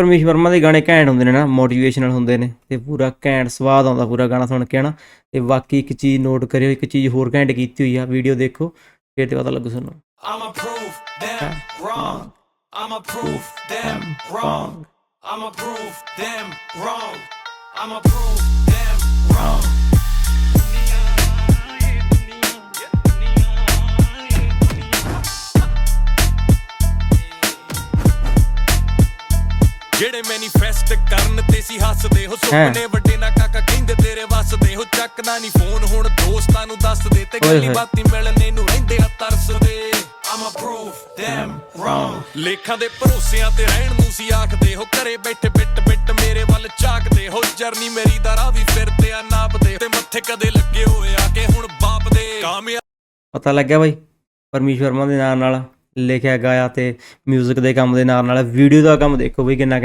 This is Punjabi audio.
ਪਰਮੇਸ਼ ਵਰਮਾ ਦੇ ਗਾਣੇ ਘੈਂਟ ਹੁੰਦੇ ਨੇ ਨਾ ਮੋਟੀਵੇਸ਼ਨਲ ਹੁੰਦੇ ਨੇ ਤੇ ਪੂਰਾ ਘੈਂਟ ਸਵਾਦ ਆਉਂਦਾ ਪੂਰਾ ਗਾਣਾ ਸੁਣ ਕੇ ਨਾ ਤੇ ਬਾਕੀ ਇੱਕ ਚੀਜ਼ ਨੋਟ ਕਰਿਓ ਇੱਕ ਚੀਜ਼ ਹੋਰ ਘੈਂਟ ਕੀਤੀ ਹੋਈ ਆ ਵੀਡੀਓ ਦੇਖੋ ਫਿਰ ਤੇ ਪਤਾ ਲੱਗੂ ਤੁਹਾਨੂੰ I'ma prove them wrong. I'ma prove them wrong. I'ma prove them wrong. I'ma prove them ਜਿਹੜੇ ਮੈਨੀਫੈਸਟ ਕਰਨ ਤੇ ਸੀ ਹੱਸਦੇ ਹੋ ਸੁਪਨੇ ਵੱਡੇ ਨਾ ਕਾਕਾ ਕਹਿੰਦੇ ਤੇਰੇ ਵੱਸਦੇ। ਹੋ ਚੱਕਦਾ ਨਹੀਂ ਫੋਨ ਹੁਣ ਦੋਸਤਾਂ ਨੂੰ ਦੱਸ ਦੇ ਤੇ ਗੱਲੀ। ਬਾਤੀ ਮਿਲਣੇ ਨੂੰ ਰਹਿੰਦੇ ਆ ਤਰਸਦੇ। I'ma prove them wrong ਲੇਖਾਂ ਦੇ ਭਰੋਸਿਆਂ ਤੇ ਰਹਿਣ ਨੂੰ ਸੀ ਆਖਦੇ। ਹੋ ਘਰੇ ਬੈਠੇ ਬਿੱਟ ਬਿੱਟ ਮੇਰੇ ਵੱਲ ਝਾਕਦੇ। ਹੋ ਜਰਨੀ ਮੇਰੀ ਦਾ ਰਾਹ ਵੀ ਫਿਰਦੇ ਆ ਨਾਪਦੇ। ਤੇ ਮੱਥੇ ਕਦੇ ਲੱਗੇ ਹੋਏ ਆ ਕਿ ਹੁਣ ਬਾਪ ਦੇ ਕਾਮਯਾਬ ਪਤਾ ਲੱਗਿਆ ਬਾਈ ਪਰਮੇਸ਼ ਵਰਮਾ ਦੇ ਨਾਲ ਨਾਲ ਲਿਖਿਆ ਗਾਇਆ ਤੇ 뮤직 ਦੇ ਕੰਮ ਦੇ ਨਾਲ ਨਾਲ ਵੀਡੀਓ ਦਾ ਕੰਮ ਦੇਖੋ ਬਈ ਕਿੰਨਾ